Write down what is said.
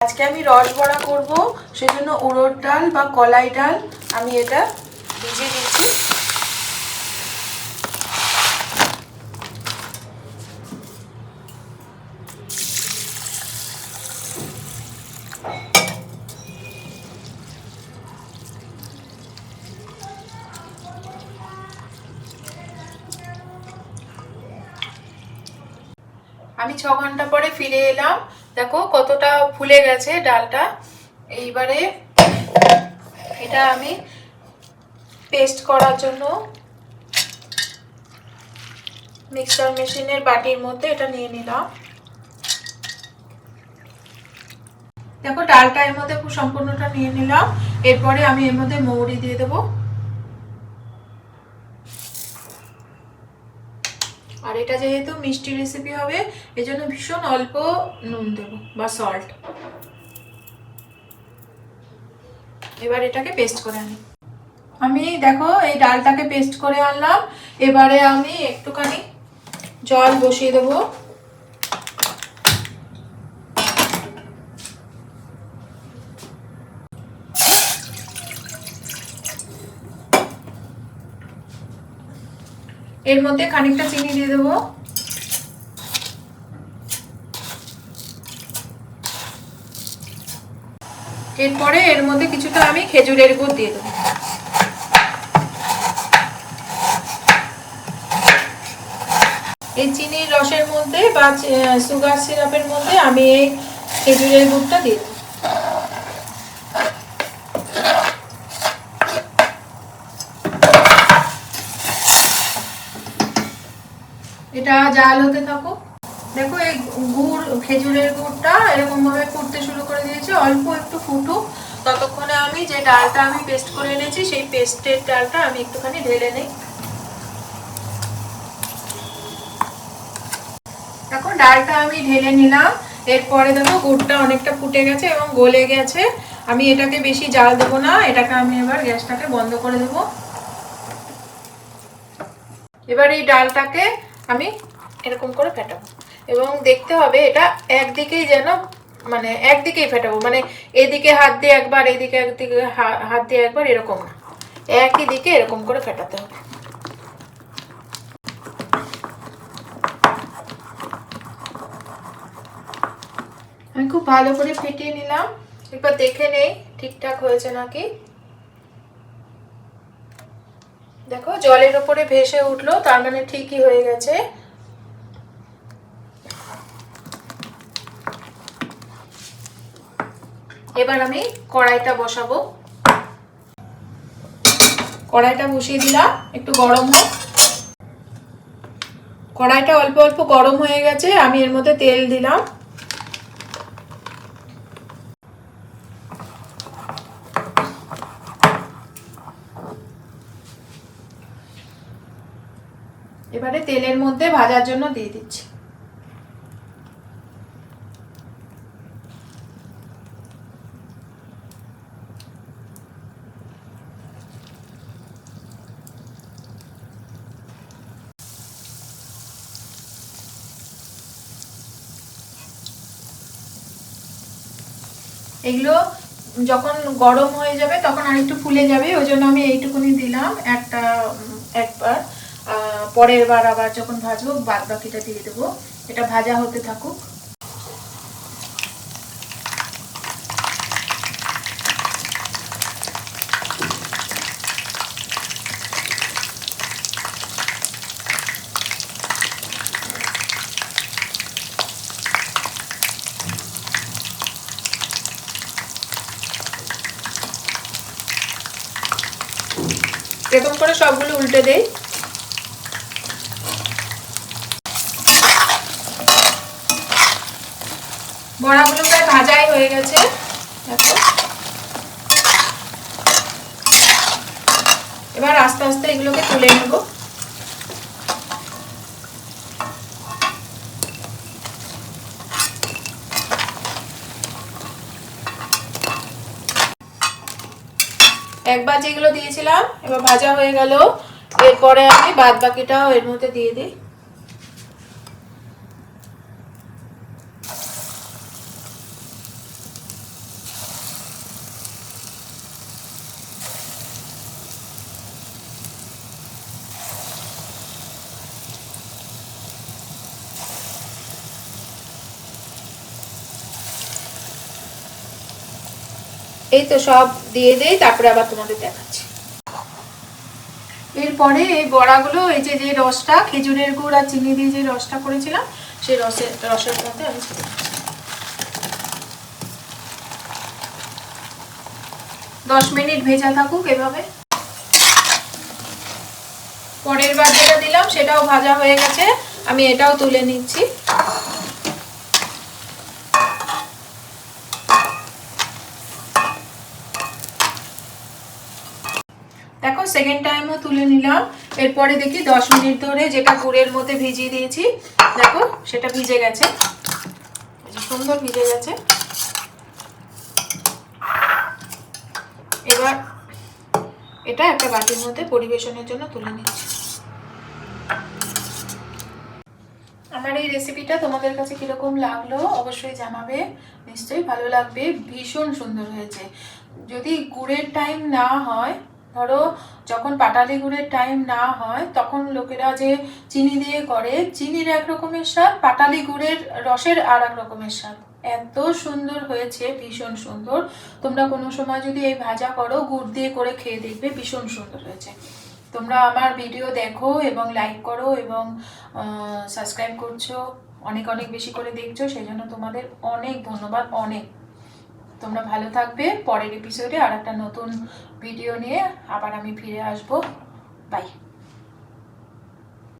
আজকে আমি রস বড়া করব, সেজন্য উড়োর ডাল বা কলাই ডাল আমি এটা ভিজিয়ে দিচ্ছি। আমি ছ ঘণ্টা পরে ফিরে এলাম। দেখো কতটা ফুলে গেছে ডালটা। এইবারে এটা আমি পেস্ট করার জন্য মিক্সার মেশিনের বাটির মধ্যে এটা নিয়ে নিলাম। দেখো ডালটা এর মধ্যে সম্পূর্ণটা নিয়ে নিলাম। এরপরে আমি এর মধ্যে মৌরি দিয়ে দেবো। আর এটা যেহেতু মিষ্টি রেসিপি হবে, এজন্য ভীষণ অল্প নুন দেব বা সল্ট এবার এটাকে পেস্ট করে আনি। আমি দেখো এই ডালটাকে পেস্ট করে আনলাম। এবারে আমি একটুখানি জল বসিয়ে দেবো। এর মধ্যে খানিকটা চিনি দিয়ে দেবো। এরপরে এর মধ্যে কিছুটা আমি খেজুরের গুড় দিয়ে দেবো। এই চিনির রসের মধ্যে বা সুগার সিরাপের মধ্যে আমি এই খেজুরের গুড়টা দিয়ে দেবো। এটা জাল হতে থাকো। দেখো এই গুড়, খেজুরের গুড়টা এরকম ভাবে ফুটতে শুরু করে দিয়েছে। অল্প একটু ফুটুক। ততক্ষণে আমি যে ডালটা আমি পেস্ট করে এনেছি, সেই পেস্টের ডালটা আমি একটুখানি ঢেলে নেই। দেখো, ডালটা আমি ঢেলে নিলাম। এরপরে দেখো, গুড়টা অনেকটা ফুটে গেছে এবং গলে গেছে। আমি এটাকে বেশি জাল দেবো না। এটাকে আমি এবার গ্যাসটাকে বন্ধ করে দেবো। এবার এই ডালটাকে আমি এরকম করে ফেটাবো। এবং দেখতে হবে এটা একদিকেই যেন মানে একদিকেই ফেটাবো। মানে এদিকে হাত দিয়ে একবার, এদিকে একদিকে হাত দিয়ে একবার এরকম না। একই দিকে এরকম করে ফেটাতে হবে। আমি খুব ভালো করে ফেটিয়ে নিলাম। এরপর দেখে নেই ঠিকঠাক হয়েছে নাকি? দেখো, জলের ওপরে ভেসে উঠল, তার মানে ঠিকই হয়ে গেছে। এবার আমি কড়াইটা বসাবো। কড়াইটা বসিয়ে দিলাম, একটু গরম হোক। কড়াইটা অল্প অল্প গরম হয়ে গেছে, আমি এর মধ্যে তেল দিলাম। এবারে তেলের মধ্যে ভাজার জন্য দিয়ে দিচ্ছি। এগুলো যখন গরম হয়ে যাবে তখন আরেকটু ফুলে যাবে, ওই জন্য আমি এইটুকুনি দিলাম, একটা একবার। পরের বার আবার যখন ভাজবো বাদ বাকিটা দিয়ে দেবো। এটা ভাজা হতে থাকুক। এরকম করে সবগুলো উল্টে দেই। বড়াগুলো প্রায় ভাজাই হয়ে গেছে। এবার আস্তে আস্তে এগুলোকে তুলে নেব। একবার যেগুলো দিয়েছিলাম, এবার ভাজা হয়ে গেল। এরপরে আমি বাদ বাকিটাও এর মধ্যে দিয়ে দিই। এই তো সব দিয়ে দেই, তারপরে আবার তোমাদের দেখাচ্ছি। এরপরে এই বড়াগুলো, এই যে যে রসটা, খেজুরের গুড় আর চিনি দিয়ে যে রসটা করেছিলাম সেই রসের রসের মধ্যে আমি দশ মিনিট ভেজা থাকুক এভাবে। পরের বার যেটা দিলাম, সেটাও ভাজা হয়ে গেছে। আমি এটাও তুলে নিচ্ছি। দেখো সেকেন্ড টাইমও তুলে নিলাম। এরপরে দেখি দশ মিনিট ধরে যেটা গুড়ের মধ্যে ভিজিয়ে দিয়েছি, দেখো, সেটা ভিজে গেছে। সুন্দর ভিজে গেছে। এবার এটা একটা বাটির মধ্যে পরিবেশনের জন্য তুলে নিচ্ছি। আমার এই রেসিপিটা তোমাদের কাছে কীরকম লাগল অবশ্যই জানাবে, নিশ্চয়ই ভালো লাগবে, ভীষণ সুন্দর হয়েছে। যদি গুড়ের টাইম না হয় ধরো, যখন পাটালি গুড়ের টাইম না হয়, তখন লোকেরা যে চিনি দিয়ে করে, চিনির এক রকমের স্বাদ পাটালি গুড়ের রসের আর এক রকমের স্বাদ। এত সুন্দর হয়েছে, ভীষণ সুন্দর। তোমরা কোনো সময় যদি এই ভাজা করো, গুড় দিয়ে করে খেয়ে দেখবে, ভীষণ সুন্দর হয়েছে। তোমরা আমার ভিডিও দেখো এবং লাইক করো এবং সাবস্ক্রাইব করছ। অনেক অনেক বেশি করে দেখছ, সেই জন্য তোমাদের অনেক ধন্যবাদ, অনেক। তোমরা ভালো থাকবে। পরের এপিসোডে আর একটা নতুন ভিডিও নিয়ে আবার আমি ফিরে আসব। বাই